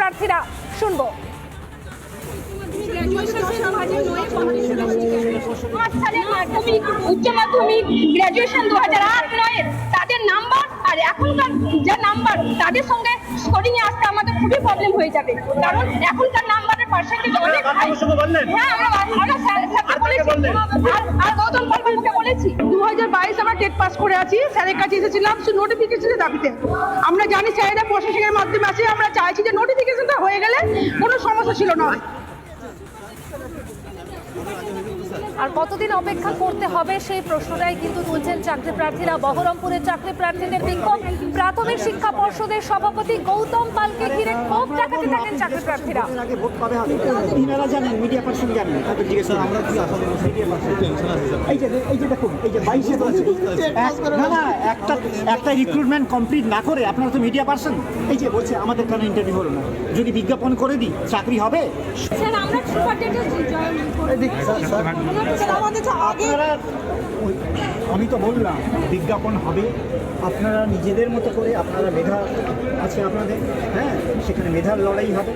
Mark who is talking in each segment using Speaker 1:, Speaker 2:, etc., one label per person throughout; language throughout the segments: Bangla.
Speaker 1: প্রার্থীরা শুনব।
Speaker 2: উচ্চ মাধ্যমিক গ্রাজুয়েশন দু হাজার আট নয়ের তাদের নাম্বার আর এখনকার যা নাম্বার তাদের সঙ্গে স্কোরিং এ আসতে আমাদের খুবই প্রবলেম হয়ে যাবে। কারণ এখনকার নাম্বারের পার্সেন্টেজ অনেক হ্যাঁ আমরা আমরা স্যার- স্যারকে বলেছি। আর আর গৌতম পালকে বলেছি?
Speaker 3: দু হাজার বাইশ আমরা টেট পাস করে আছি। স্যারের কাছে এসেছিলাম, শুধু নোটিফিকেশনের দাবিতে। আমরা জানি স্যারেরা প্রশাসনের মাধ্যমে আছে, আমরা চাইছি যে নোটিফিকেশনটা হয়ে গেলে কোনো সমস্যা ছিল না।
Speaker 1: আর কতদিন অপেক্ষা করতে হবে সেই প্রশ্নটাই কিন্তু তুলছেন চাকরি প্রার্থীরা বহরমপুরের চাকরি প্রার্থীদের বিক্ষোভ। প্রাথমিক শিক্ষা পর্ষদের সভাপতি গৌতম পালকে ঘিরে ক্ষোভ দেখাতে থাকেন চাকরি প্রার্থীরা
Speaker 4: তিনারা জানেন মিডিয়া পার্সন জানেন তাদের জিজ্ঞেস আমরা কি আশা করব মিডিয়া পার্সন এই যে এই যে দেখুন এই যে বাইশে না না একটা একটা রিক্রুটমেন্ট কমপ্লিট না করে আপনারা তো মিডিয়া পার্সন এই যে বলছে আমাদের কেন ইন্টারভিউ হলো না? যদি বিজ্ঞাপন করে দিই চাকরি হবে?
Speaker 2: স্যার আমরা সুপার
Speaker 4: আমি তো বললাম বিজ্ঞাপন হবে। আপনারা নিজেদের মতো করে আপনারা মেধা আছে আপনাদের হ্যাঁ? সেখানে মেধার লড়াই হবে।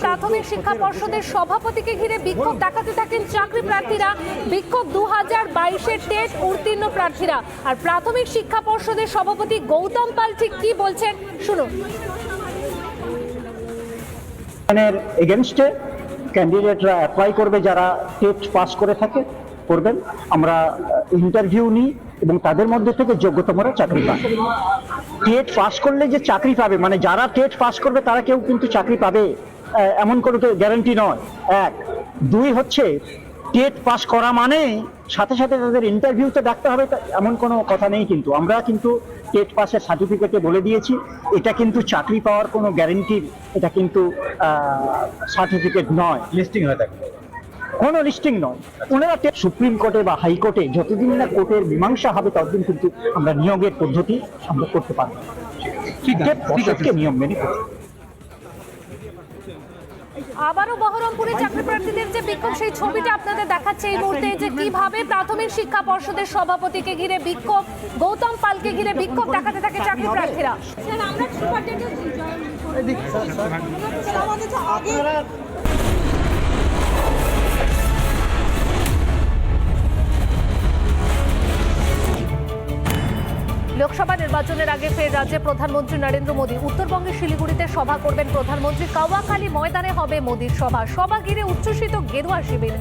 Speaker 1: প্রাথমিক শিক্ষা পর্ষদের সভাপতিকে ঘিরে বিক্ষোভ। বিক্ষোভ বাইশের টেট উত্তীর্ণ প্রার্থীরা। আর প্রাথমিক শিক্ষা পর্ষদের সভাপতি গৌতম পাল ঠিক কি বলছেন? শুনুন।
Speaker 4: এগেনস্টে ক্যান্ডিডেটরা অ্যাপ্লাই করবে যারা টেট পাস করে থাকে। করবেন। আমরা ইন্টারভিউ নিই এবং তাদের মধ্যে থেকে যোগ্যতমরা চাকরি পাবে টেট পাস করলে যে চাকরি পাবে মানে যারা টেট পাস করবে, তারা কেউ কিন্তু চাকরি পাবে এমন কোনো গ্যারান্টি নয়। এক, দুই হচ্ছে টেট পাস করা মানে সাথে সাথে তাদের ইন্টারভিউতে ডাকতে হবে এমন কোনো কথা নেই কিন্তু। আমরা কিন্তু টেট পাসের সার্টিফিকেটে বলে দিয়েছি, এটা কিন্তু চাকরি পাওয়ার কোনো গ্যারেন্টির এটা কিন্তু সার্টিফিকেট নয়।
Speaker 5: লিস্টিং হয়ে থাকে।
Speaker 4: কোনো লিস্টিং নয়। ওনারা সুপ্রিম কোর্টে বা হাইকোর্টে যতদিন না কোর্টের মীমাংসা হবে ততদিন কিন্তু আমরা নিয়োগের পদ্ধতি আমরা করতে পারব। নিয়ম মেনে
Speaker 1: আবারও বহরমপুরে চাকরি প্রার্থীদের যে বিক্ষোভ সেই ছবিটা আপনাদের দেখাচ্ছে এই মুহূর্তে যে কীভাবে প্রাথমিক শিক্ষা পর্ষদের সভাপতিকে ঘিরে বিক্ষোভ গৌতম পালকে ঘিরে বিক্ষোভ দেখাতে থাকে চাকরি প্রার্থীরা
Speaker 2: আমরা
Speaker 1: লোকসভা নির্বাচনের আগে ফের রাজ্যে প্রধানমন্ত্রী নরেন্দ্র মোদী। উত্তরবঙ্গের শিলিগুড়িতে সভা করবেন প্রধানমন্ত্রী। কাওয়াখালী ময়দানে হবে মোদীর সভা। সভা ঘিরে উচ্ছ্বসিত গেরুয়া শিবির।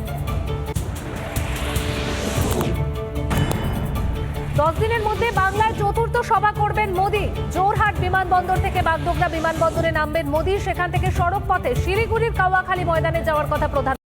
Speaker 1: দশ দিনের মধ্যে বাংলায় চতুর্থ সভা করবেন মোদী। জোরহাট বিমানবন্দর থেকে বাগডোগরা বিমানবন্দরে নামবেন মোদী। সেখান থেকে সড়ক পথে শিলিগুড়ির কাওয়াখালী ময়দানে যাওয়ার কথা প্রধান